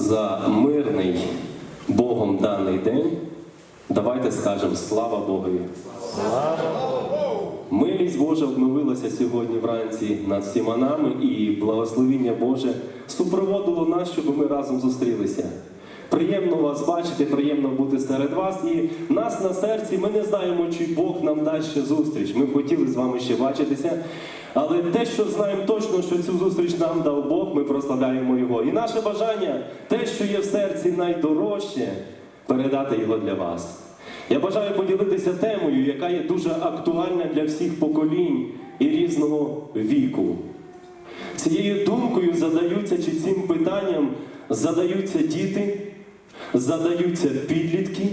за мирний Богом даний день. Давайте скажемо слава Богові. Милість Божа обновилася сьогодні вранці над всіма нами, і благословіння Боже супроводило нас, щоб ми разом зустрілися. Приємно вас бачити, приємно бути серед вас. І нас на серці ми не знаємо, чи Бог нам дасть ще зустріч. Ми б хотіли з вами ще бачитися. Але те, що знаємо точно, що цю зустріч нам дав Бог, ми прославляємо Його. І наше бажання, те, що є в серці найдорожче, передати його для вас. Я бажаю поділитися темою, яка є дуже актуальна для всіх поколінь і різного віку. Цією думкою задаються чи цим питанням задаються діти, задаються підлітки,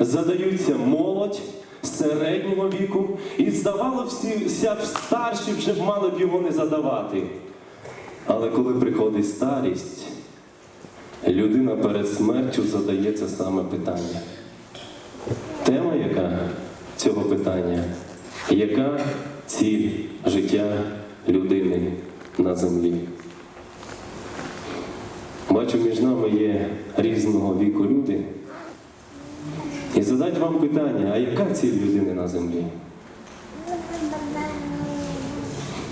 задаються молодь середнього віку, і здавалося б, старші вже б мали б його не задавати. Але коли приходить старість, людина перед смертю задає це саме питання. Тема яка цього питання? Яка ціль життя людини на землі? Бачу, між нами є різного віку люди. І задать вам питання, а яка ціль людини на землі?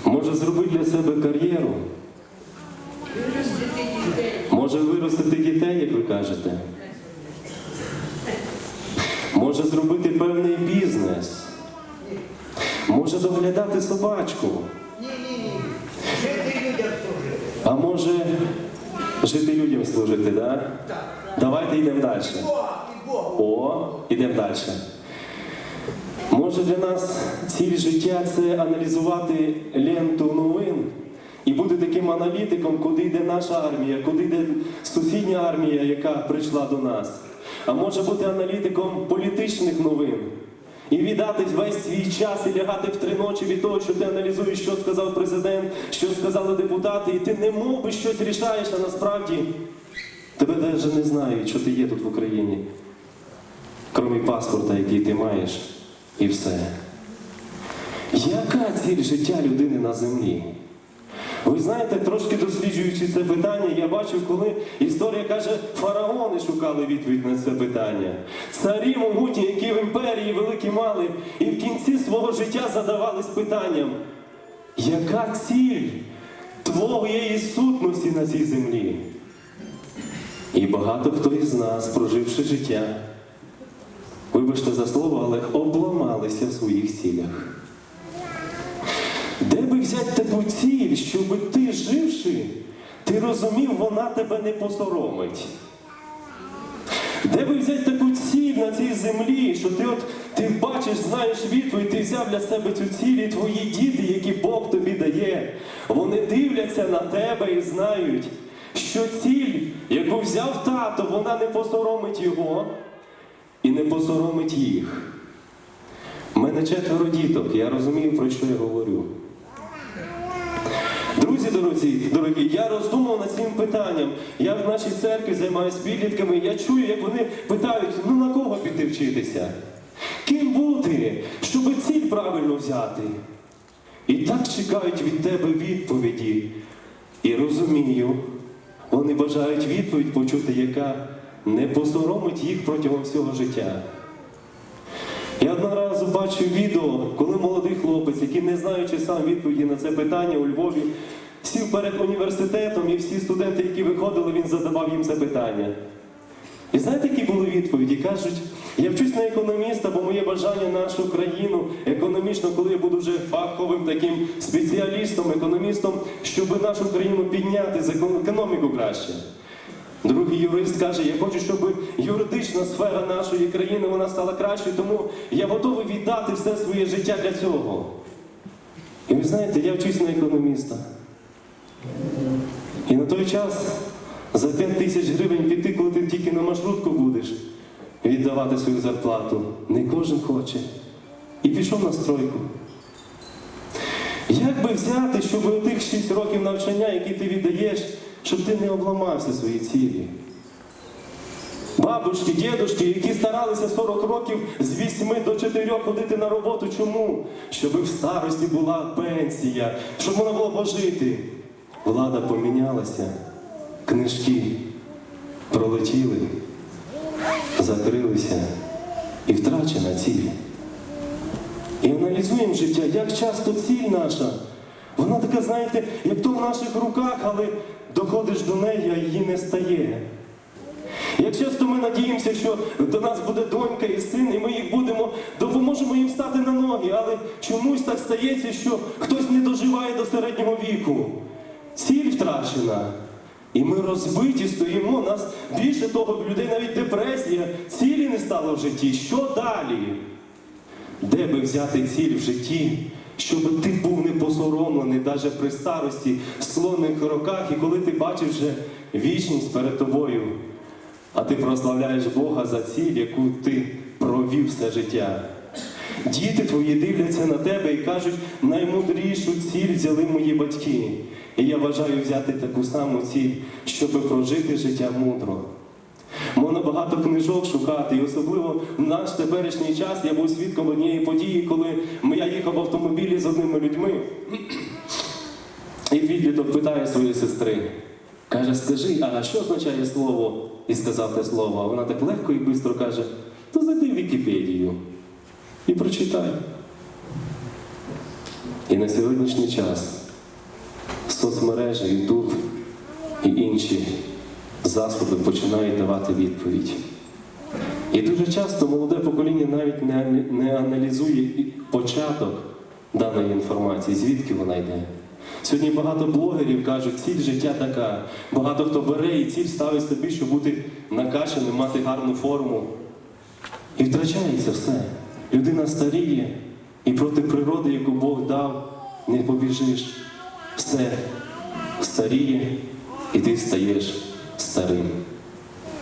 Може зробити для себе кар'єру? Може виростити дітей, як ви кажете? Може зробити певний бізнес? Може доглядати собачку? А може жити людям служити, да? Так. Давайте йдемо далі. О, йдемо далі. Може для нас ціль життя це аналізувати ленту новин і бути таким аналітиком, куди йде наша армія, куди йде сусідня армія, яка прийшла до нас. А може бути аналітиком політичних новин. І віддати весь свій час і лягати в три ночі від того, що ти аналізуєш, що сказав президент, що сказали депутати, і ти не мов би щось рішаєш, а насправді тебе навіть не знають, що ти є тут в Україні крім паспорта, який ти маєш, і все. Яка ціль життя людини на землі? Ви знаєте, трошки досліджуючи це питання, я бачив, коли історія каже, фараони шукали відповідь на це питання. Царі могутні, які в імперії великі мали, і в кінці свого життя задавались питанням, яка ціль твоєї сутності на цій землі? І багато хто із нас, проживши життя, вибачте за слово, але обламалися в своїх цілях. Де би взяти таку ціль, щоб ти, живши, ти розумів, вона тебе не посоромить? Де би взяти таку ціль на цій землі, що ти от ти бачиш, знаєш відповідь, ти взяв для себе цю ціль, і твої діти, які Бог тобі дає, вони дивляться на тебе і знають, що ціль, яку взяв тато, вона не посоромить його і не посоромить їх. У мене четверо діток, я розумію, про що я говорю. Друзі, дорогі, дорогі, я роздумав над цим питанням. Я в нашій церкві займаюся підлітками, я чую, як вони питають, ну на кого піти вчитися? Ким бути, щоб ціль правильно взяти? І так чекають від тебе відповіді. І розумію, вони бажають відповідь почути, яка не посоромить їх протягом всього життя. Я одного разу бачив відео, коли молодий хлопець, який не знаючи сам відповіді на це питання у Львові, сів перед університетом і всі студенти, які виходили, він задавав їм це питання. І знаєте, які були відповіді? Кажуть, я вчусь на економіста, бо моє бажання нашу країну економічно, коли я буду вже фаховим таким спеціалістом, економістом, щоб нашу країну підняти з економіку краще. Другий юрист каже, я хочу, щоб юридична сфера нашої країни вона стала кращою, тому я готовий віддати все своє життя для цього. І ви знаєте, я вчусь на економіста. І на той час за 5 тисяч гривень піти, коли ти тільки на маршрутку будеш віддавати свою зарплату. Не кожен хоче. І пішов на стройку. Як би взяти, щоб у тих 6 років навчання, які ти віддаєш, щоб ти не обламався свої цілі? Бабушки, дідушки, які старалися 40 років з 8 до 4 ходити на роботу. Чому? Щоб в старості була пенсія, щоб можна було пожити. Влада помінялася, книжки пролетіли, закрилися і втрачена ціль. І аналізуємо життя, як часто ціль наша. Вона така, знаєте, як то в наших руках, але доходиш до неї, а її не стає. Як часто ми надіємося, що до нас буде донька і син, і ми їх будемо, допоможемо їм стати на ноги, але чомусь так стається, що хтось не доживає до середнього віку. Ціль втрачена. І ми розбиті стоїмо, нас більше того, в людей навіть депресія, цілі не стало в житті. Що далі? Де би взяти ціль в житті, щоб ти був посоромлений навіть при старості, склонних роках, і коли ти бачиш вже вічність перед тобою, а ти прославляєш Бога за ціль, яку ти провів все життя. Діти твої дивляться на тебе і кажуть, наймудрішу ціль взяли мої батьки. І я бажаю взяти таку саму ціль, щоб прожити життя мудро. Можна багато книжок шукати, і особливо в наш теперішній час я був свідком однієї події, коли я їхав в автомобілі з одними людьми. І підліток питає своєї сестри, каже, скажи, а що означає слово? І сказав те слово. А вона так легко і швидко каже, то зайди в Вікіпедію і прочитай. І на сьогоднішній час соцмережі, Ютуб і інші засоби починають давати відповідь. І дуже часто молоде покоління навіть не, не аналізує початок даної інформації, звідки вона йде. Сьогодні багато блогерів кажуть, ціль життя така. Багато хто бере і ціль ставить собі, щоб бути накачаним, мати гарну форму. І втрачається все. Людина старіє, і проти природи, яку Бог дав, не побіжиш. Все старіє, і ти стаєш старим.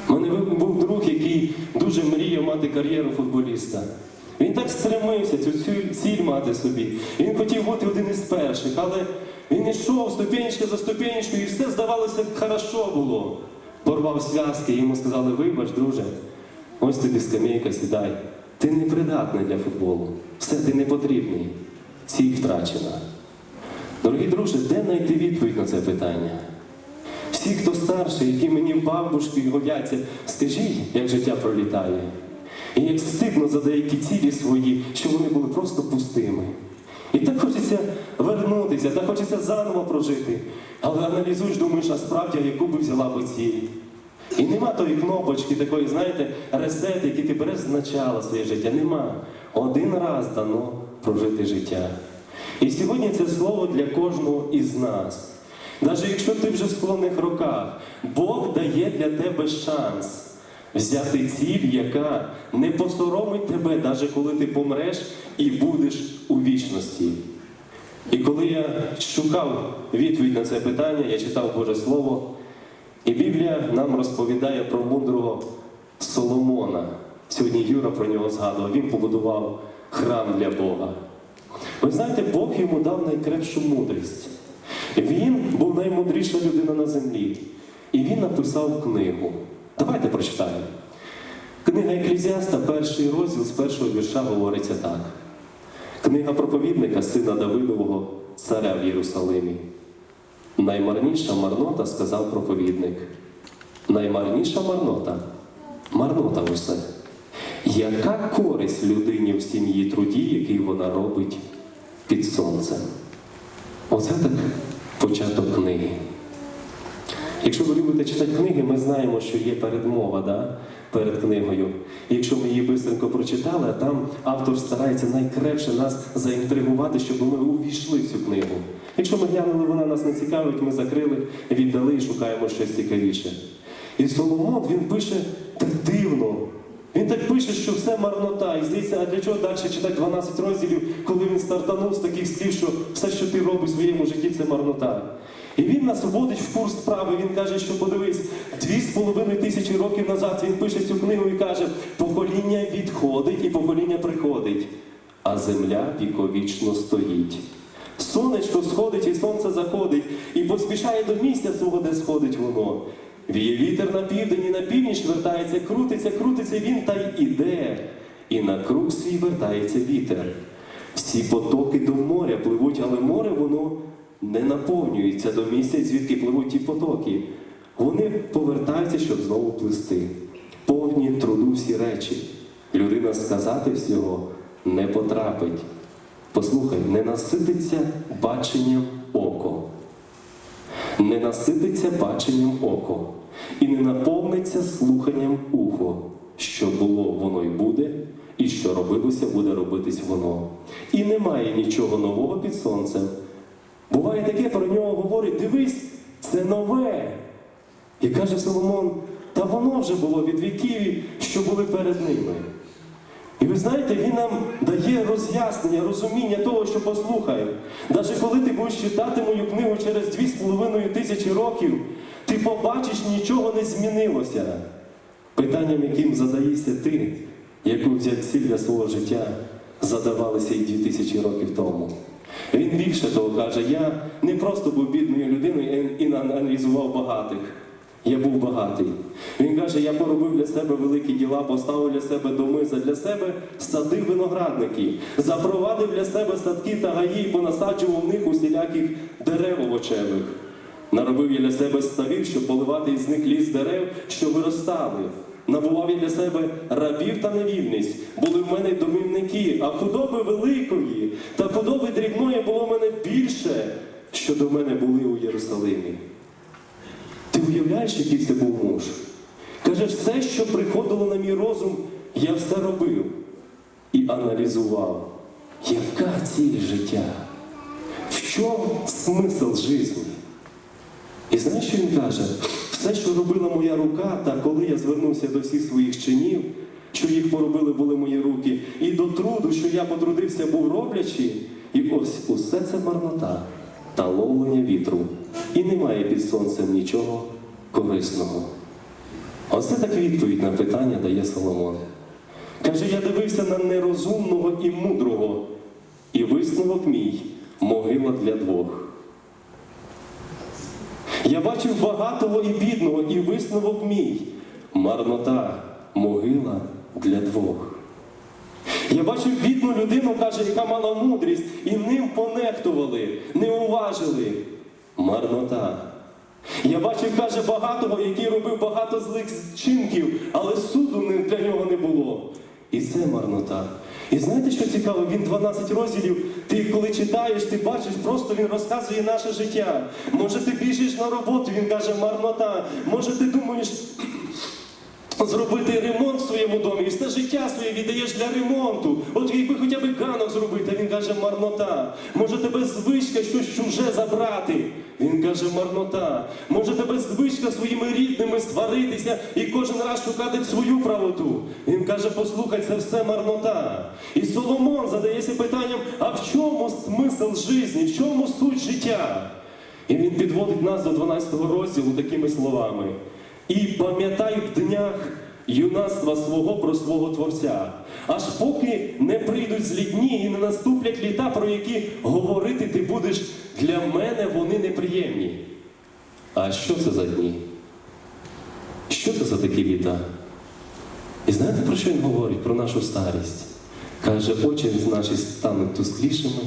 У мене був друг, який дуже мріяв мати кар'єру футболіста. Він так стремився цю ціль мати собі. Він хотів бути один із перших, але він йшов ступенечка за ступенечкою, і все здавалося, хорошо було. Порвав зв'язки, йому сказали, вибач, друже, ось тобі скамейка, сідай. Ти не придатний для футболу. Все, ти не потрібний. Ціль втрачена. Дорогі друзі, де знайти відповідь на це питання? Всі, хто старший, які мені бабушки годяться, скажіть, як життя пролітає. І як стидно за деякі цілі свої, що вони були просто пустими. І так хочеться вернутися, так хочеться заново прожити. Але аналізуєш, думаєш, а справді, яку би взяла би ціль. І нема тої кнопочки, такої, знаєте, ресет, який ти береш з начала своє життя. Нема. Один раз дано прожити життя. І сьогодні це слово для кожного із нас. Навіть якщо ти вже в склонних роках, Бог дає для тебе шанс взяти ціль, яка не посоромить тебе, навіть коли ти помреш і будеш у вічності. І коли я шукав відповідь на це питання, я читав Боже Слово, і Біблія нам розповідає про мудрого Соломона. Сьогодні Юра про нього згадував, він побудував храм для Бога. Ви знаєте, Бог йому дав найкрепшу мудрість. Він був наймудріша людина на землі. І він написав книгу. Давайте прочитаємо. Книга Еклезіаста, перший розділ з першого вірша говориться так. Книга проповідника сина Давидового, царя в Єрусалимі. Наймарніша марнота, сказав проповідник. Наймарніша марнота, марнота усе. Яка користь людині в сім'ї труді, який вона робить під сонцем? Оце так початок книги. Якщо ви любите читати книги, ми знаємо, що є передмова да, перед книгою. Якщо ми її швидко прочитали, а там автор старається найкрепше нас заінтригувати, щоб ми увійшли в цю книгу. Якщо ми глянули, вона нас не цікавить, ми закрили, віддали і шукаємо щось цікавіше. І Соломон він пише так дивно. Він так пише, що все марнота. І здається, а для чого далі читати 12 розділів, коли він стартанув з таких слів, що все, що ти робиш в своєму житті, це марнота. І він нас вводить в курс справи. Він каже, що подивись, дві з половиною тисячі років назад він пише цю книгу і каже: покоління відходить і покоління приходить, а земля віковічно стоїть. Сонечко сходить і сонце заходить, і поспішає до місця свого, де сходить воно. Віє вітер на південь і на північ вертається, крутиться, крутиться він та й іде. І на круг свій вертається вітер. Всі потоки до моря пливуть, але море воно не наповнюється до місця, звідки пливуть ті потоки. Вони повертаються, щоб знову плисти. Повні труду всі речі. Людина сказати всього не потрапить. Послухай, не насититься баченням. Не насититься баченням око, і не наповниться слуханням ухо. Що було, воно й буде, і що робилося, буде робитись воно. І немає нічого нового під сонцем. Буває таке, про нього говорить: дивись, це нове. І каже Соломон, та воно вже було від віків, що були перед ними. І ви знаєте, він нам дає роз'яснення, розуміння того, що послухай. Навіть коли ти будеш читати мою книгу через дві з половиною тисячі років, ти побачиш, нічого не змінилося. Питанням, яким задаєшся ти, яку взяти ціль для свого життя, задавалися і дві тисячі років тому. Він більше того каже, я не просто був бідною людиною і аналізував багатих. Я був багатий. Він каже, я поробив для себе великі діла, поставив для себе доми, для себе сади виноградники, запровадив для себе садки та гаї, і понасаджував в них усіляких дерев овочевих. Наробив я для себе ставів, щоб поливати із них ліс дерев, що виростали. Набував я для себе рабів та невільниць. Були в мене домівники, а худоби великої та худоби дрібної було в мене більше, що до мене були у Єрусалимі. Уявляєш, який це був муж? Каже, все, що приходило на мій розум, я все робив і аналізував, яка ціль життя, в чому смисл життя. І знаєш, що він каже? Все, що робила моя рука, та коли я звернувся до всіх своїх чинів, що їх поробили були мої руки, і до труду, що я потрудився, був роблячи, і ось усе це марнота та ловлення вітру. І немає під сонцем нічого корисного. Оце так відповідь на питання дає Соломон. Каже, я дивився на нерозумного і мудрого, і висновок мій могила для двох. Я бачив багатого і бідного, і висновок мій. Марнота, могила для двох. Я бачив бідну людину, каже, яка мала мудрість, і ним понехтували, не уважили. Марнота. Я бачив, каже, багатого, який робив багато злих чинків, але суду для нього не було. І це марнота. І знаєте, що цікаво? Він 12 розділів, ти коли читаєш, ти бачиш, просто він розказує наше життя. Може, ти біжиш на роботу, він каже, марнота. Може, ти думаєш, зробити ремонт в своєму домі, і все життя своє віддаєш для ремонту. От якби хоча б ганок зробити, а він каже марнота. Може тебе звичка щось чуже забрати. Він каже марнота. Може тебе звичка своїми рідними сваритися і кожен раз шукати свою правоту. Він каже, послухай, це все марнота. І Соломон задається питанням, а в чому смисл житті, в чому суть життя? І він підводить нас до 12 розділу такими словами. І пам'ятай в днях юнацтва свого про свого Творця, аж поки не прийдуть злі дні і не наступлять літа, про які говорити ти будеш, для мене вони неприємні. А що це за дні? Що це за такі літа? І знаєте, про що він говорить? Про нашу старість. Каже, очі наші стануть тусклішими,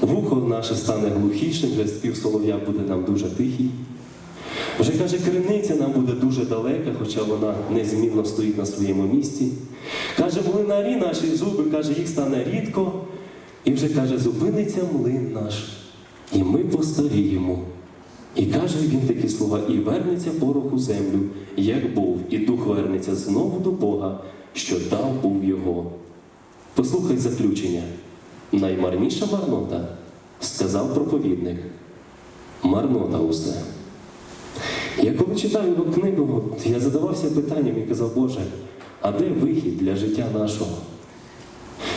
вухо наше стане глухішим, вже спів солов'я буде нам дуже тихий. Вже каже, криниця нам буде дуже далека, хоча вона незмінно стоїть на своєму місці. Каже, млинарі наші зуби, каже, їх стане рідко. І вже каже, зупиниться млин наш, і ми постаріємо. І каже він такі слова, і вернеться порох у землю, як був, і дух вернеться знову до Бога, що дав був його. Послухай заключення. Наймарніша марнота, сказав проповідник. Марнота усе. Я коли читав його книгу, я задавався питанням і казав, Боже, а де вихід для життя нашого?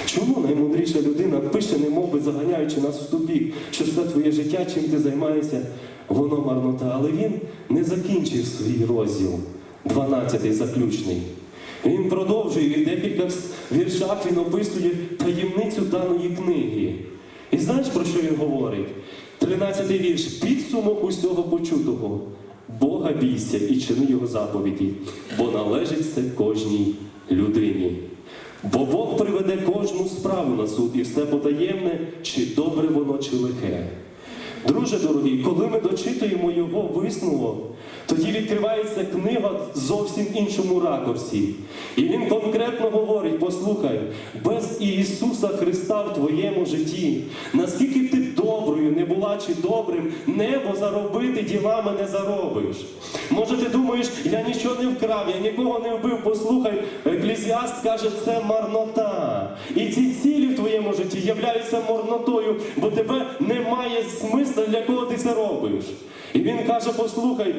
Чому наймудріша людина пише, немов би заганяючи нас в тупік, що все твоє життя, чим ти займаєшся, воно марнота. Але він не закінчив свій розділ, 12-й заключний. Він продовжує і в декілька віршах він описує таємницю даної книги. І знаєш, про що він говорить? 13-й вірш підсумок усього почутого. Бога бійся і чини його заповіді, бо належить це кожній людині. Бо Бог приведе кожну справу на суд і все потаємне, чи добре воно, чи лихе. Друже дорогий, коли ми дочитуємо його висновок, тоді відкривається книга в зовсім іншому ракурсі. І він конкретно говорить: послухай, без Ісуса Христа в твоєму житті, наскільки ти доброю не була чи добрим, небо заробити ділами не заробиш. Може, ти думаєш, я нічого не вкрав, я нікого не вбив. Послухай, еклезіаст каже, це марнота. І ці цілі в твоєму житті являються марнотою, бо тебе немає смисла, для кого ти це робиш. І він каже: послухай.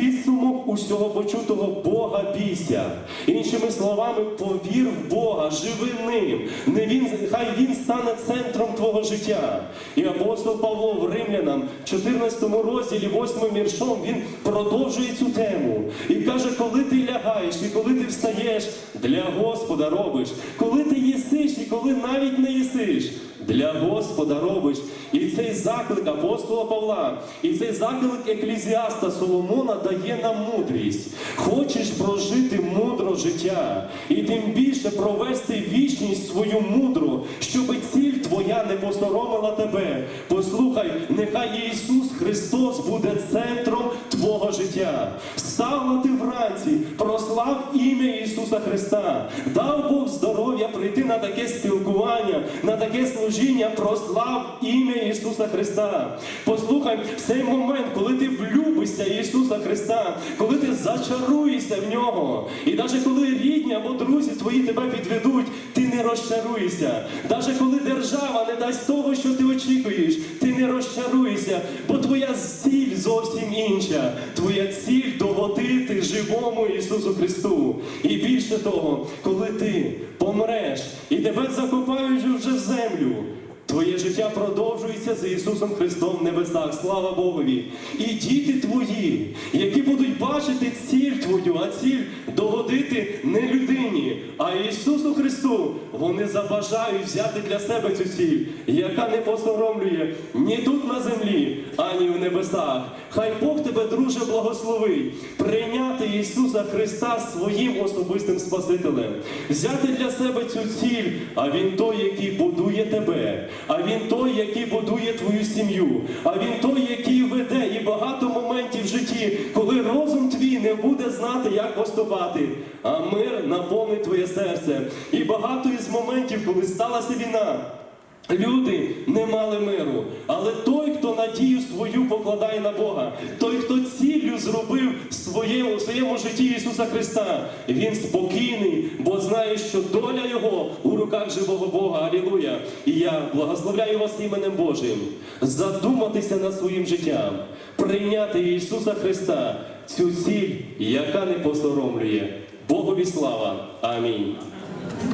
Підсумок усього почутого Бога бійся. Іншими словами, повір в Бога, живи ним. Не він, хай він стане центром твого життя. І апостол Павло в Римлянам, 14 розділі, 8 віршом, він продовжує цю тему. І каже, коли ти лягаєш і коли ти встаєш, для Господа робиш. Коли ти їсиш і коли навіть не їсиш, для Господа робиш. І цей заклик апостола Павла, і цей заклик еклезіаста Соломона дає нам мудрість. Хочеш прожити мудро життя, і тим більше провести вічність свою мудру, щоб ціль твоя не посоромила тебе. Послухай, нехай Ісус Христос буде центром твого життя. Встала ти вранці, прослав ім'я Ісуса Христа. Дав Бог здоров'я прийти на таке спілкування, на таке служіння, прослав ім'я Ісуса Христа. Послухай, в цей момент, коли ти влюбишся Ісуса Христа, коли ти зачаруєшся в нього, і навіть коли рідні або друзі твої тебе підведуть, ти не розчаруєшся. Навіть коли держава не дасть того, що ти очікуєш, ти не розчаруєшся, бо твоя ціль зовсім інша. Твоя ціль догодити живому Ісусу Христу. І більше того, коли ти помреш і тебе закопають вже в землю. Твоє життя продовжується з Ісусом Христом в небесах. Слава Богові. І діти твої, які будуть бачити ціль твою, а ціль догодити не людині, а Ісусу Христу, вони забажають взяти для себе цю ціль, яка не посоромлює ні тут на землі, ані в небесах. Хай Бог тебе, друже, благословить, прийняти Ісуса Христа своїм особистим Спасителем, взяти для себе цю ціль, а Він той, який будує тебе, а Він той, який будує твою сім'ю, а Він той, який веде і багато моментів в житті, коли розум не буде знати, як поступати, а мир наповнить твоє серце. І багато із моментів, коли сталася війна. Люди не мали миру, але той, хто надію свою покладає на Бога, той, хто ціллю зробив своєму, своєму житті Ісуса Христа, він спокійний, бо знає, що доля Його у руках живого Бога. Алілуя! І я благословляю вас іменем Божим, задуматися над своїм життям, прийняти Ісуса Христа, цю ціль, яка не посоромлює. Богові слава. Амінь.